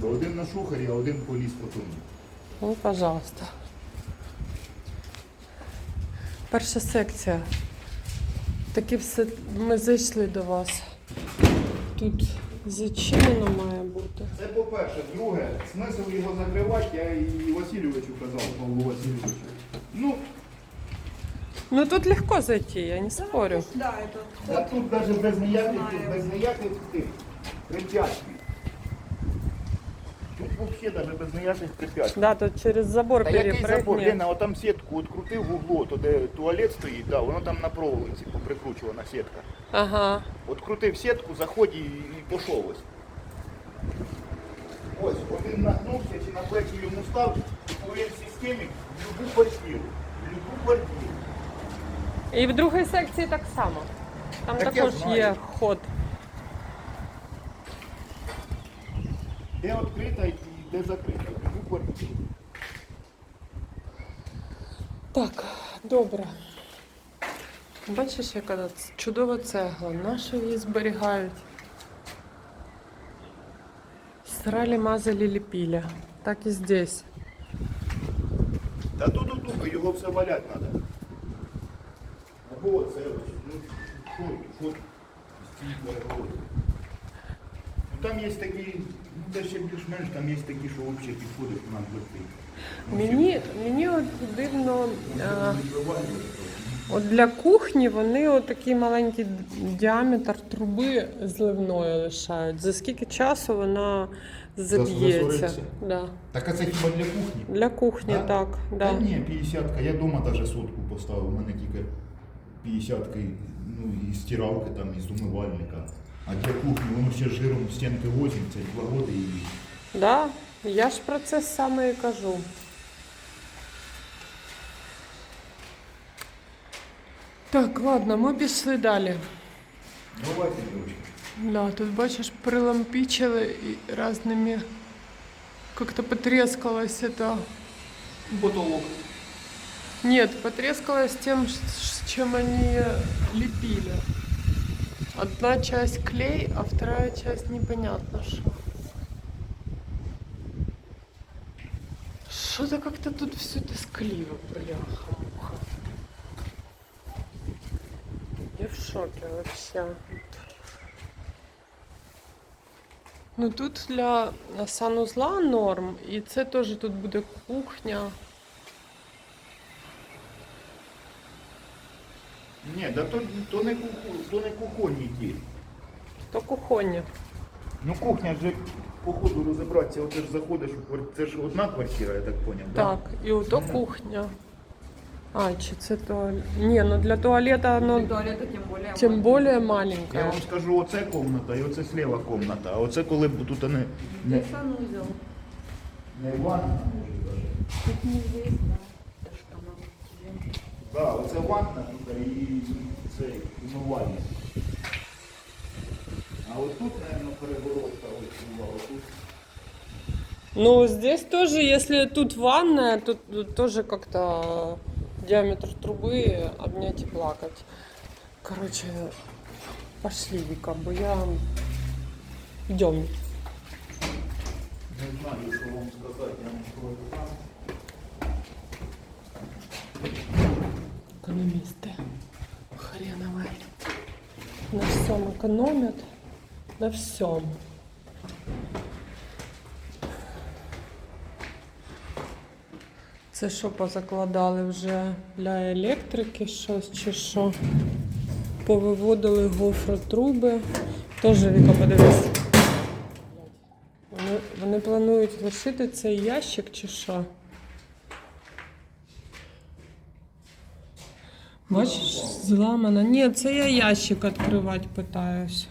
труби. Один на шухері, а один поліз потім. Ну, пожалуйста. Перша секція. Таки все. Ми зайшли до вас. Тут зачинено має бути. Це по-перше. Друге, смисл його закривати, я і Васильовичу казав, Павлу Васильовичу. Ну, Ну тут легко зайти, я не спорю. Да, это а тут навіть без ніяких, без ніяких тих препятствий. Взагалі без ніяких препятствий. Да, тут через забор Та який забор? перепрыгни. Лена, отам сітку відкрутив в углу, то де туалет стоїть, да, воно там на проволоці поприкручувана сітка. Ага. От крутив сітку, заходь і, і пішов ось. Ось, один нагнувся чи на плечі йому став, і по системі в любу квартиру. В любу квартиру. І в другій секції так само. Там Так я також знаю. є ход. Де відкрита і де закрита. В любу. Так, добре. Бачиш, яка чудова цегла. Нащо її зберігають? Срали, мазали, ліпили. Так і здесь. Та тут тут його все валяти треба. Або це ось. Ну. Ну там є такі, це ще більш-менш, там є такі, що взагалі підходять нам плити. Мені, мені от дивно, а, от для кухні вони от такий маленький діаметр труби зливної лишають. За скільки часу вона заб'ється? Да. Так а це хіба для кухні? Для кухні, Да? так. Та ні, 50-ка. Я вдома навіть сотку поставив. У мене тільки 50 ну, і стиралки там, і з умивальника. А для кухні воно ще жиром в стінки возиться, два роки і. Да, я ж про це саме і кажу. Так, ладно, ми пішли далі. Давайте, дівчатки. Да, тут бачиш, прилампичили і різними как-то потрескалось это. Потолок. Нет, потрескалось тем, ш- ш- чем они лепили. Одна часть клей, а вторая часть непонятно что. Что-то как-то тут все тоскливо, бляха-муха. Я в шоке вообще. Ну тут для санузла норм, і це теж тут буде кухня. Ні, да то, то не кухо, то не кухонні ті. То кухоння. Ну кухня ж по ходу розібратися, от ти ж заходиш у квартиру. Це ж одна квартира, я так поняв. да? Так, і ото кухня. А, чи це туалет? Ні, ну для туалета для ну, туалета тем более. тим більше Я вам скажу, оце комната і оце слева комната. А оце коли б тут не, не, санузел. не ванна, може даже. Тут не Да, оце ванна тут і це умивальня. А от тут, мабуть, перегородка ось була, отут. Ну, здесь тоже, если тут ванная, тут тут тоже как-то диаметр трубы обнять и плакать. Короче, пошли, Вика, бо я... Идем. Не знаю, що вам сказати, я вам скажу там. Экономисты. Хреновые. На всем экономят. На всем. Це що позакладали вже для електрики щось чи що? Повиводили гофротруби. Теж Віка, подивись. Вони, вони планують лишити цей ящик чи що? Бачиш, зламана. Ні, це я ящик відкривати питаюсь.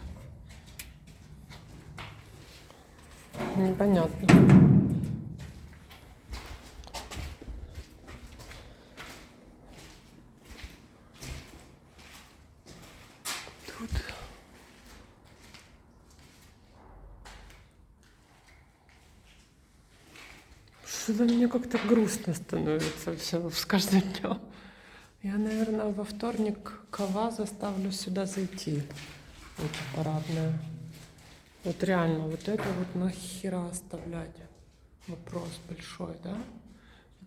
Непонятно. Тут. Что-то мне как-то грустно становится все с каждым днем. Я, наверное, во вторник Кава заставлю сюда зайти. Вот парадная. Вот реально, вот это вот нахера оставлять? Вопрос большой, да?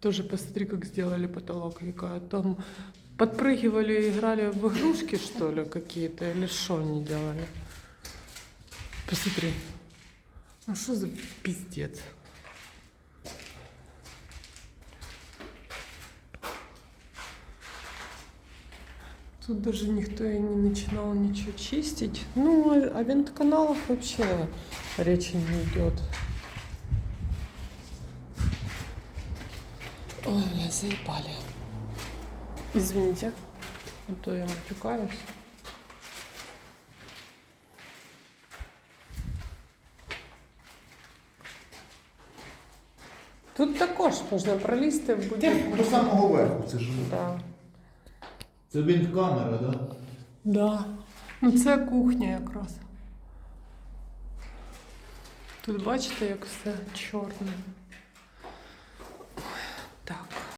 Тоже посмотри, как сделали потолок Вика. Там подпрыгивали и играли в игрушки, что ли, какие-то? Или что они делали? Посмотри. Ну что за пиздец? Тут даже никто и не начинал ничего чистить. Ну, о, о вентканалах вообще речи не идет. Ой, меня заебали. Извините, а то я матюкаюсь. Тут також можна пролізти в будь-яку. До самого верху це ж. Да. Це вінткамера, так? Да? Да. Ну це кухня якраз. Тут бачите, як все чорне.